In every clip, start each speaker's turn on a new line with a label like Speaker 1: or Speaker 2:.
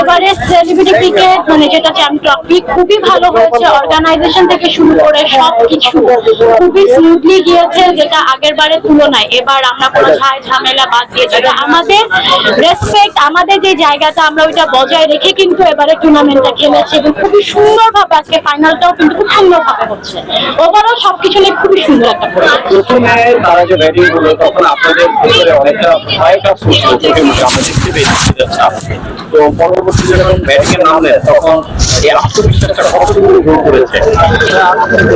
Speaker 1: এবারে celebrity cricket মানে যেটা ট্রফি খুবই ভালো হয়েছে। অর্গানাইজেশন থেকে শুরু করে সবকিছু খুবই স্মুথলি গিয়েছে, যেটা আগের বারের তুলনায়। এবার আমরা কোনো ঝাই ঝামেলা বাদ দিয়ে যেটা আমাদের রেসপেক্ট আমাদের যে জায়গাটা আমরা ওইটা বজায় রেখে কিন্তু এবারে টুর্নামেন্টটা খেলেছি এবং খুবই সুন্দরভাবে আজকে ফাইনালটাও কিন্তু খুব সুন্দরভাবে হচ্ছে। ওভারঅল সবকিছু নিয়ে খুবই সুন্দর একটা
Speaker 2: প্রথমে তারা যে ব্যাটিং করল তখন আপনাদের অনেকটা ভয় কাজ করছিল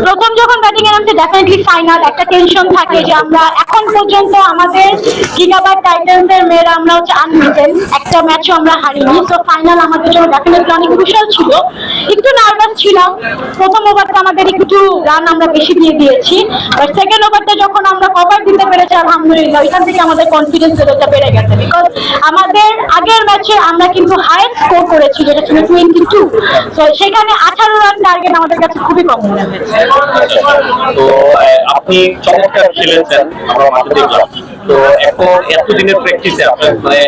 Speaker 1: প্রথম যখন ব্যাটিং এ নামছে ডেফিনেটলি ফাইনাল একটা টেনশন থাকে যে আমরা এখন পর্যন্ত আমাদের গিগাবাইট টাইটান্সের মেয়েরা আমরা হচ্ছে আনবিটেন একটা ম্যাচও আমরা হারিনি। তো ফাইনাল আমাদের জন্য ডেফিনেটলি অনেক বিশাল ছিল। একটু নার্ভাস ছিলাম। প্রথম ওভারটা আমাদের একটু রান আমরা বেশি দিয়ে দিয়েছি। বাট সেকেন্ড ওভারটা যখন আমরা কভার দিতে পেরেছি, আলহামদুলিল্লাহ, ওইখান থেকে আমাদের কনফিডেন্স লেভেলটা বেড়ে গেছে। বিকজ আমাদের আগের ম্যাচে আমরা কিন্তু হাইয়েস্ট স্কোর করেছি যেটা ছিল টোয়েন্টি টু তো সেখানে আঠারো রান টার্গেট আমাদের কাছে খুবই কম মনে
Speaker 2: তো আপনি চমৎকার খেলেছেন আমরা মাঠে দেখলাম। তো এখন এতদিনের প্র্যাকটিসে আপনার মানে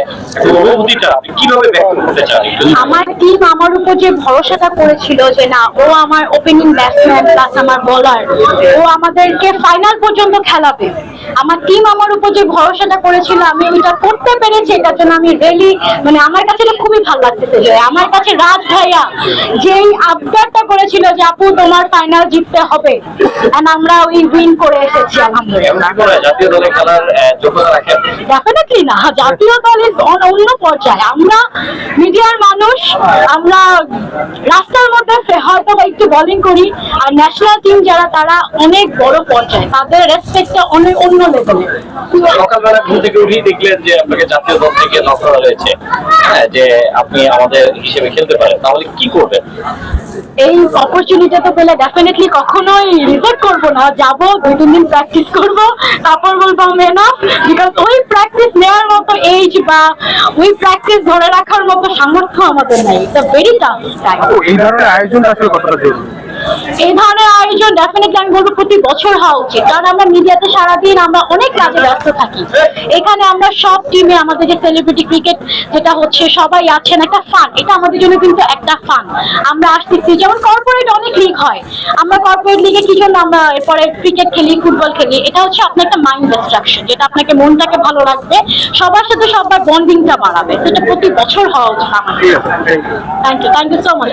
Speaker 2: অনুভূতিটা কীভাবে ব্যক্ত করতে চান
Speaker 1: আমার টিম আমার উপর যে ভরসাটা করেছিল যে না ও আমার ওপেনিং ব্যাটসম্যান প্লাস আমার বলার ও আমাদেরকে ফাইনাল পর্যন্ত খেলাবে। আমার টিম আমার উপর যে ভরসাটা করেছিল আমি এটা করতে পেরেছি এটার জন্য আমি রিয়েলি মানে আমার কাছে এটা খুবই ভালো লাগতেছে যে আমার কাছে রাজ ভাইয়া যেই আবদারটা করেছিল যে আপু তোমার ফাইনাল জিততে হবে আমরা ওই উইন করে এসেছি আলহামদুলিল্লাহ।
Speaker 2: কি জাতীয় দলে খেলার যোগ্যতা রাখেন
Speaker 1: ডেফিনেটলি না জাতীয় দলের অন- অন্য পর্যায়ে। আমরা মিডিয়ার মানুষ আমরা রাস্তার মধ্যে হয়তো বা একটু বোলিং করি। আর ন্যাশনাল টিম যারা তারা অনেক বড় পর্যায়ে তাদের রেসপেক্টটা অনেক অন্য লেভেলে
Speaker 2: সকালবেলা ঘুম থেকে উঠেই দেখলেন যে আপনাকে জাতীয় দল থেকে নক করা হয়েছে। হ্যাঁ যে আপনি আমাদের হিসেবে খেলতে পারেন। তাহলে কি করবেন?
Speaker 1: এই অপরচুনিটি তো পেলে ডেফিনেটলি কখনোই রিজেক্ট করব না। যাব দুই তিন দিন প্র্যাকটিস করব তারপর বলব মেনা বিকজ ওই প্র্যাকটিস নেওয়ার মতো এজ বা ওই প্র্যাকটিস ধরে রাখার মতো সামর্থ্য আমাদের নাই। এটা ভেরি টাফ
Speaker 3: এই ধরনের আয়োজনটা para trazer.
Speaker 1: এই ধরনের আয়োজন ডেফিনেটলি আমি বলব প্রতি বছর হওয়া উচিত। কারণ আমরা মিডিয়াতে সারাদিন আমরা অনেক কাজে ব্যস্ত থাকি। এখানে আমরা সব টিমে আমাদের যে সেলিব্রিটি ক্রিকেট যেটা হচ্ছে সবাই আছেন একটা ফান এটা আমাদের জন্য কিন্তু একটা ফান আমরা আসতেছি যেমন কর্পোরেট অনেক লিগ হয়। আমরা কর্পোরেট লিগে কি জন্য আমরা এরপরে ক্রিকেট খেলি ফুটবল খেলি এটা হচ্ছে আপনার একটা মাইন্ড ডিস্ট্রাকশন যেটা আপনাকে মনটাকে ভালো রাখবে সবার সাথে সবার বন্ডিংটা বাড়াবে। সেটা প্রতি বছর হওয়া উচিত আমাদের।
Speaker 3: Thank you
Speaker 1: thank you so much